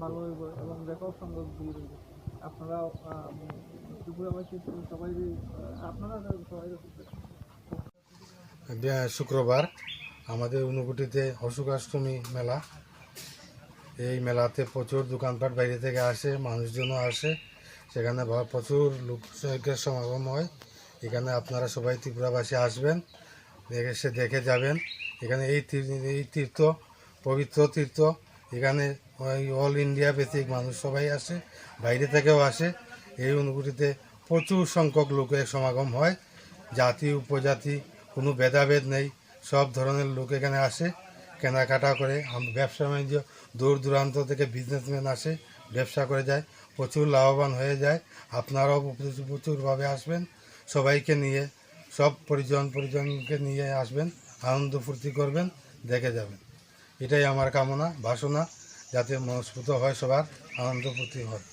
ভালো সবাই আপনারা শুক্রবার আমাদের অনুকুটিতে অশোকাষ্টমী মেলা। এই মেলাতে প্রচুর দোকানপাট বাইরে থেকে আসে, মানুষজনও আসে। সেখানে প্রচুর লোকের সমাগম হয়। এখানে আপনারা সবাই ত্রিপুরাবাসী আসবেন, দেখে সে দেখে যাবেন। এখানে এই এই তীর্থ, পবিত্র তীর্থ। এখানে অল ইন্ডিয়া বেসিক মানুষ সবাই আসে, বাইরে থেকেও আসে। এই অনুভূতিতে প্রচুর সংখ্যক লোকের সমাগম হয়। জাতি, উপজাতি, কোনো ভেদাভেদ নেই। সব ধরনের লোক এখানে আসে। কেনাকাটা করে ব্যবসা বাণিজ্য দূর দূরান্ত থেকে বিজনেসম্যান আসে, ব্যবসা করে যায়, প্রচুর লাভবান হয়ে যায়। আপনারাও প্রচুরভাবে আসবেন। সবাইকে নিয়ে, সব পরিজন পরিজনকে নিয়ে আসবেন, আনন্দ ফুর্তি করবেন, দেখে যাবেন। এটাই আমার কামনা, বাসনা, যাতে মনস্ফুত হয় সবার, আনন্দ ফুর্তি হয়।